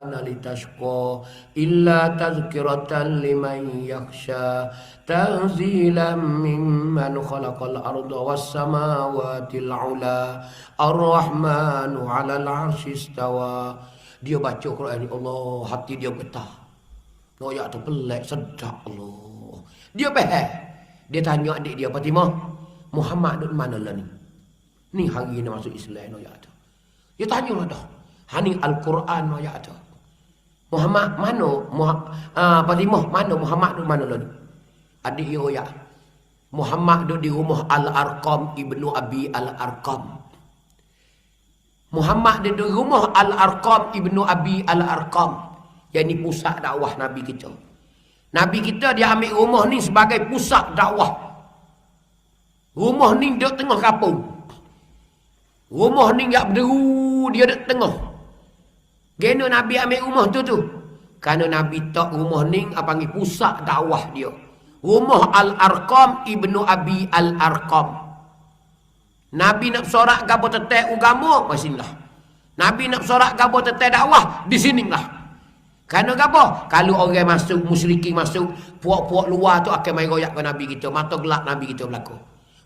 لتشقى إلا تذكرة لمن يخشى تنزيلا ممن خلق الأرض والسماوات العلا الرحمن على العرش استوى dia baca Quran ni Allah hati dia getah noyak tu pelik sedap Allah dia faham dia tanya adik dia Fatimah Muhammad duduk mana lah ni ni hari ni masuk Islam noyak tu dia tanya lah dah Hani Al-Quran noyak tu Muhammad mana Muhammad, uh, mana Muhammad mana lah ni adik dia royak Muhammad duduk di rumah Al-Arqam ibnu Abi Al-Arqam Muhammad dia di rumah Al-Arqam ibnu Abi Al-Arqam. Yang ni pusat dakwah Nabi kita. Nabi kita dia ambil rumah ni sebagai pusat dakwah. Rumah ni dia tengah kampung. Rumah ni tak berderu, dia di tengah. Gena Nabi ambil rumah tu tu. Kerana Nabi tak rumah ni apa panggil pusat dakwah dia. Rumah Al-Arqam ibnu Abi Al-Arqam. Nabi nak sorak gapo tetek agama, masinlah. Nabi nak sorak gapo tetek dakwah, di sinilah. Karena gapo? Kalau orang masuk, musyrikin masuk, puak-puak luar tu akan main royak ke Nabi kita. Mata gelap Nabi kita berlaku.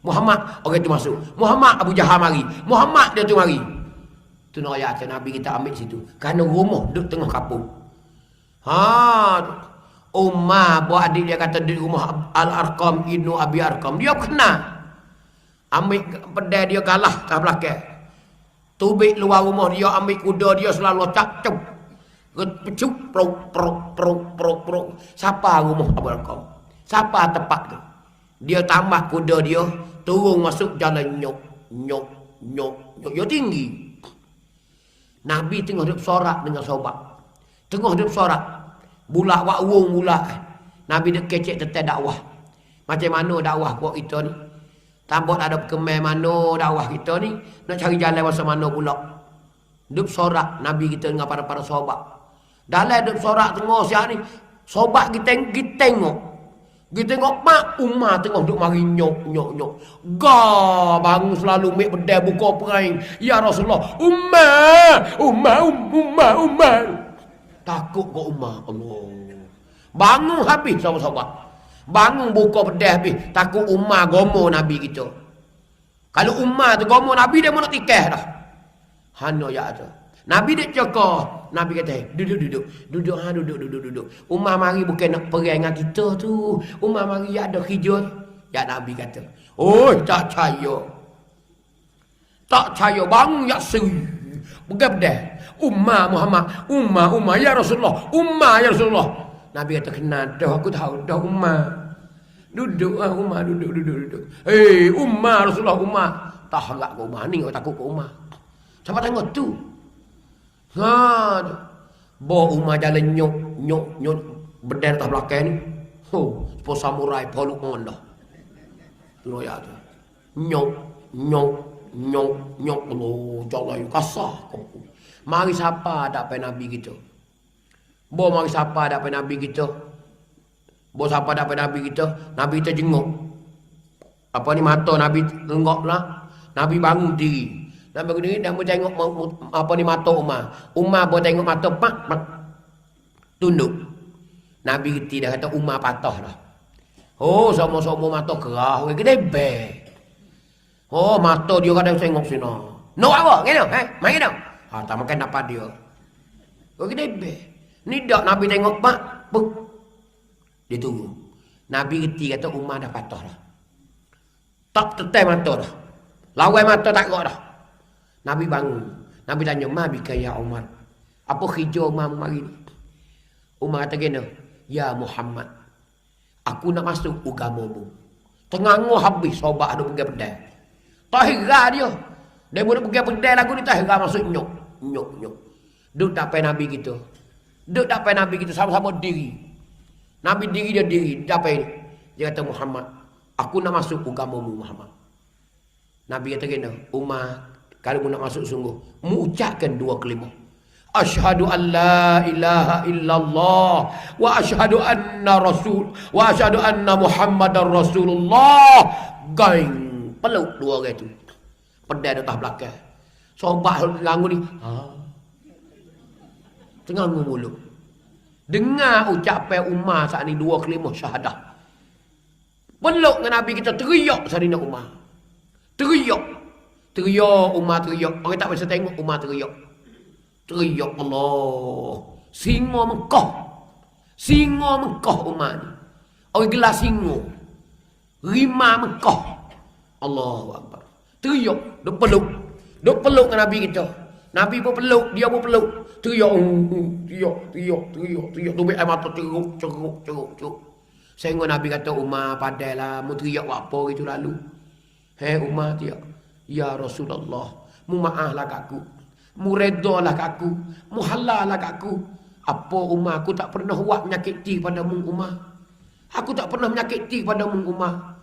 Muhammad, orang tu masuk. Muhammad, Abu Jahal mari. Muhammad, dia tu mari. Tu nak royak ke Nabi kita ambil situ. Karena rumah duduk tengah kapung. Ha, Umar buat adik dia kata di rumah Al-Arqam, Ibnu Abi Arqam. Dia kenal. Ambil pedai dia kalah ke belakang. Tubik luar rumah dia, ambil kuda dia selalu cak cuk. Pecuk, prok, prok, prok, prok, prok. Siapa rumah Abu Rakam? Siapa tempat tu? Dia tambah kuda dia, turun masuk jalan nyok, nyok, nyok, nyok. Dia tinggi. Nabi tengah duduk sorak dengan sobat. Tengah duduk sorak. Bulak wak wong bulak. Nabi duduk kecek tetek dakwah. Macam mana dakwah kuat itu ni? Tambah ada kemai mana dakwah kita ni. Nak cari jalan masa mana pula. Duk sorak Nabi kita dengan para-para sahabat. Dalam duk sorak tengok siap ni. Sahabat kita, kita tengok. Kita tengok mak umar tengok duk mari nyok nyok nyok. Ga bangun selalu mek pedai buka perai. Ya Rasulullah, umar, umar, umar, umar. Takut kau umar Allah. Bangun habis sahabat-sahabat. Bangun buka pedas habis. Takut Umar gomo Nabi kita. Kalau Umar tu gomo Nabi dia mau nak tikah dah. Hanya ya tu. Nabi dia cakap. Nabi kata, duduk, duduk. Duduk, ha, duduk, duduk, duduk. Umar mari bukan nak perang dengan kita tu. Umar mari ya ada hijau. Ya Nabi kata. Oh, tak percaya. Tak percaya. Bangun ya seri. Bukan pedas. Umar Muhammad. Umar, Umar. Ya Rasulullah. Umar, ya Rasulullah. Nabi kata kenal dah aku tahu dah Umar. Duduk ah Umar duduk duduk duduk. Eh hey, Umar Rasulullah Umar. Tak harap ke Umar ni aku takut ke Umar. Siapa tengok tu? Ha. Bawa Umar jalan nyok nyok nyok berdiri atas belakang ni. Oh, sepuluh samurai poluk dah. Tu ya tu. Nyok nyok nyok nyok lo jalan kasar. Mari siapa ada Nabi gitu. Bawa mari siapa dapat Nabi kita. Bawa siapa dapat Nabi kita. Nabi kita jenguk. Apa ni mata Nabi tengok lah. Nabi bangun diri. Nabi bangun diri dan tengok apa ni mata Umar. Umar bawa tengok mata pak pak. Tunduk. Nabi kita dah kata Umar patah dah. Oh sama-sama mata kerah. Gede be. Oh mata dia kadang tengok sini. No apa? Gini eh? Main gini. Ha, tak makan dapat dia. Gede be. Ni dak Nabi tengok pak, buk. Dia tunggu. Nabi reti kata Umar dah patah dah. Tak tetai mata dah. Lawai mata tak kok dah. Nabi bangun. Nabi tanya, "Ma bika ya Umar?" Apa hijau Umar mari ni? Umar kata gini, "Ya Muhammad, aku nak masuk agamamu." Tengangu habis sobat ada pergi pedai. Tahira dia. Dia boleh pergi pedai lagu ni tahira masuk nyok. Nyok, nyok. Duk payah Nabi gitu. Duk dapat Nabi kita sama-sama diri. Nabi diri dia diri. Dapat ini. Dia kata Muhammad. Aku nak masuk agamamu Muhammad. Nabi kata kena. Umar. Kalau mu nak masuk sungguh. Mu ucapkan dua kelima. Ashhadu an la ilaha illallah. Wa ashhadu anna rasul. Wa ashhadu anna muhammadan rasulullah. Gaing. Peluk dua orang itu. Pedai atas belakang. Sobat langu ni. Haa. Tengah mulut. Dengar ucapan Umar saat ni dua kelimah syahadah. Peluk dengan Nabi kita teriak Sarina Umar. Teriak. Teriak Umar teriak. Orang tak bisa tengok Umar teriak. Teriak Allah. Singa Mekah. Singa Mekah Umar ni. Orang gelas singa. Rima Mekah. Allahu Akbar. Teriak. Dia peluk. Dia peluk dengan Nabi kita. Nabi pun peluk. Dia pun peluk. Teriak, teriak, teriak, teriak, teriak. Tubik air mata ceruk, ceruk, ceruk, ceruk. Sehingga Nabi kata, Umar padahlah, mu teriak apa itu lalu. Hei Umar teriak. Ya Rasulullah, mu maaflah kaku. Mu kaku. Mu halallah kaku. Apa Umar, aku tak pernah buat menyakiti pada mu Umar. Aku tak pernah menyakiti pada mu Umar.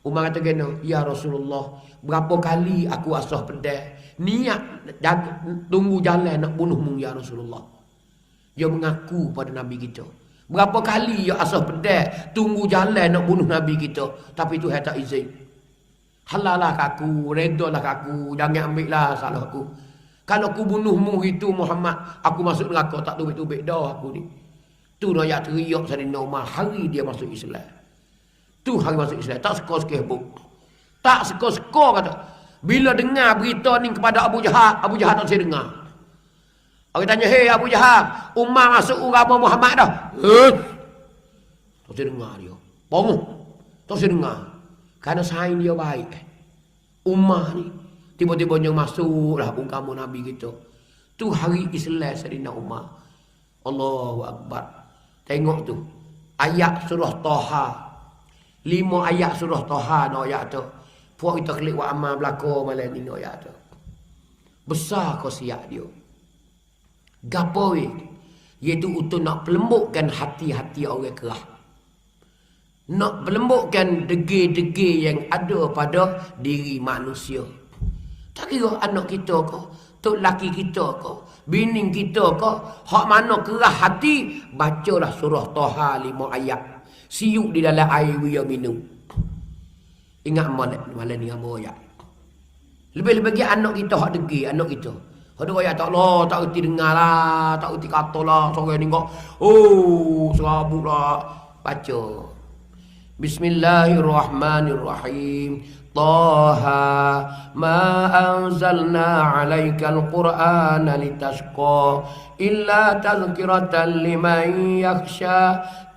Umar kata kena, Ya Rasulullah, berapa kali aku asah pedih niat jaga, tunggu jalan nak bunuhmu ya Rasulullah. Dia mengaku pada Nabi kita. Berapa kali ya asal pedas tunggu jalan nak bunuh Nabi kita. Tapi itu tak izin. Halalah aku, redalah aku, jangan ambil lah salah aku. Kalau aku bunuhmu itu Muhammad, aku masuk neraka tak tubik-tubik dah aku ni. Tu nak teriak Sayyidina Umar hari dia masuk Islam. Tu hari masuk Islam. Tak sekor-sekor buk. Tak sekor-sekor kata. Bila dengar berita ni kepada Abu Jahal, Abu Jahal tak saya dengar. Orang tanya, hei Abu Jahal, Umar masuk agama Muhammad dah. Eh? Tak saya dengar dia. Bangun. Tak saya dengar. Kerana sain dia baik. Umar ni, tiba-tiba yang masuklah agama Nabi kita. Tu hari Islam Sayyidina Umar. Allahu Akbar. Tengok tu. Ayat surah Taha. Lima ayat surah Taha no ayat tu. Puak kita klik wa amal belako malam ni ya tu. Besar kau siap dia. Gapoe. Iaitu untuk nak pelembutkan hati-hati orang kerah. Nak pelembutkan degi-degi yang ada pada diri manusia. Tak kira anak kita kau. Tok laki kita kau. Bining kita kau. Hak mana kerah hati. Bacalah surah Toha lima ayat. Siuk di dalam air yang minum. Ingat malam malam ni apa ayat. Lebih-lebih lagi anak kita hak degi anak kita. Ada ayat tak lah, tak reti dengar lah, tak reti kata lah. Sore ni kok, oh, serabut lah. Baca. بسم الله الرحمن الرحيم. طه ما أنزلنا عليك القرآن لتشقى إلا تذكرة لمن يخشى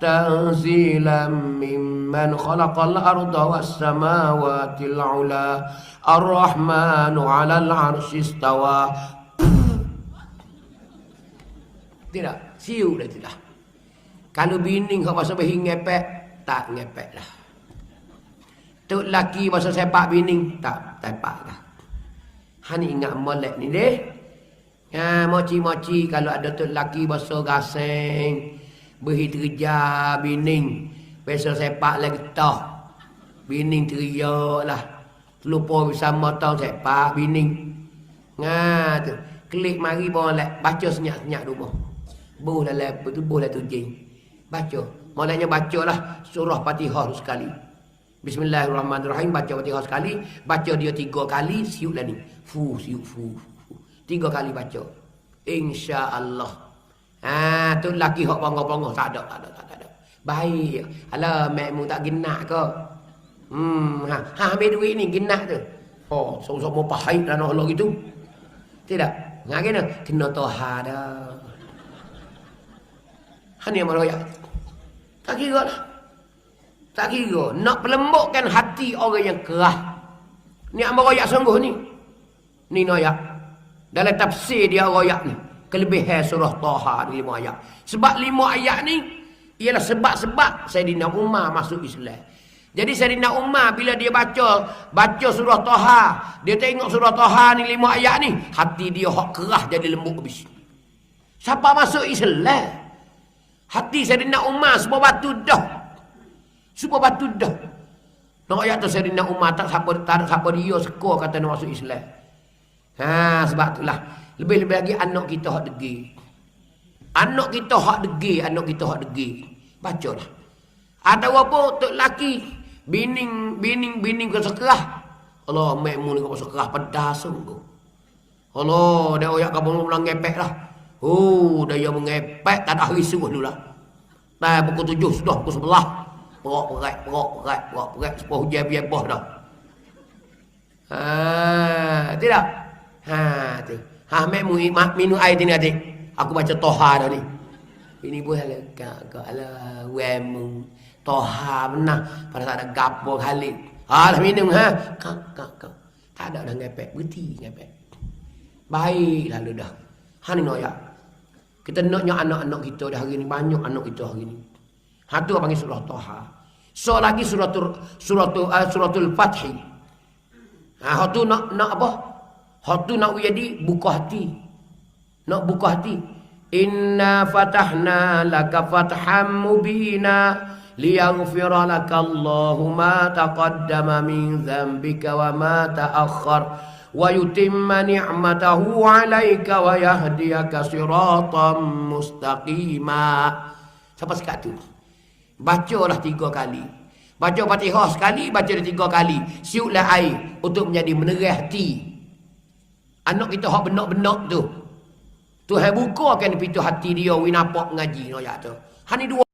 تنزيلا ممن خلق الأرض والسماوات العلا. الرحمن على العرش استوى. tidak siul dah tidak kalau bining kau pasal berhingepek tak ngepek lah. Tuk laki pasal sepak bini, tak sepak lah. Hani ingat molek ni deh. Ya, moci-moci kalau ada tuk laki pasal gasing, berhi terja bini, pasal sepak lagi toh. Bini teriak lah. Lupa bersama tau sepak bini. Ngah tu. Klik mari boleh baca senyap-senyap rumah. Dalam betul boleh tu jing. Baca. Maknanya bacalah surah Fatihah sekali. Bismillahirrahmanirrahim baca Fatihah sekali, baca dia tiga kali siuklah ni. Fu siuk fu. fu. Tiga kali baca. Insya-Allah. Ha tu laki hok bangga-bangga tak ada, tak ada, tak ada. Baik. Alah mekmu tak genak ke? Hmm, ha, ha ambil duit ni genak tu. Oh, sama-sama pahit dan Allah gitu. Tidak. Ngak kena kena toha dah. Hani yang meroyak. Tak kira lah. Tak kira. Nak pelembutkan hati orang yang kerah. Ni yang meroyak sungguh ni. Ni noyak. Dalam tafsir dia royak ni. Kelebihan surah Taha ni lima ayat. Sebab lima ayat ni. Ialah sebab-sebab Sayyidina Umar masuk Islam. Jadi Sayyidina Umar bila dia baca baca surah Taha, dia tengok surah Taha ni lima ayat ni, hati dia hok kerah jadi lembut habis. Siapa masuk Islam? Hati Sayyidina Umar semua batu dah. Semua batu dah. Nak ayat tu Sayyidina Umar tak siapa tak siapa dia sekor kata nak masuk Islam. Ha sebab itulah lebih-lebih lagi anak kita hak degi. Anak kita hak degi, anak kita hak degi. Bacalah. Ada apa tok laki bining bining bining ke sekerah. Allah mek mu ni kau sekerah pedas sungguh. Allah dia oyak kamu pulang ngepek lah. Oh, daya mengepek tak ada hari suruh dulu lah. Dah pukul tujuh sudah pukul sebelah. Perok, perat, perok, perat, perok, perat. Sepuluh hujan biar boh dah. Ha, tidak? Ha, tu. Ha, mek mu minum air ni adik. Aku baca Toha dah ni. Ini pun ala kak ala wemu. Toha benar. Pada tak ada gapo kali. Ha, dah minum ha. Kak kak kak. Tak ada dah ngepek. Berhenti ngepek. Baik lalu dah. Ha ni noyak. Kita naknya anak-anak kita dah hari ni. Banyak anak kita hari ni. Ha tu panggil surah Toha. So lagi suratul suratul uh, suratul Fathi. Ha tu nak nak apa? Ha tu nak jadi buka hati. Nak buka hati. Inna fatahna laka fatham mubina liyaghfira laka Allahu ma taqaddama min dhanbika wa ma ta'akhkhar ni'matahu 'alaika wa yahdiyaka siratan mustaqima. Sampai sekat tu. Bacalah tiga kali. Baca Fatihah sekali, baca dia tiga kali. Siuplah air untuk menjadi menerah hati. Anak kita hak benak-benak tu. Tuhan bukakan pintu hati dia, winapak ngaji. No, ya, tu. Hani dua.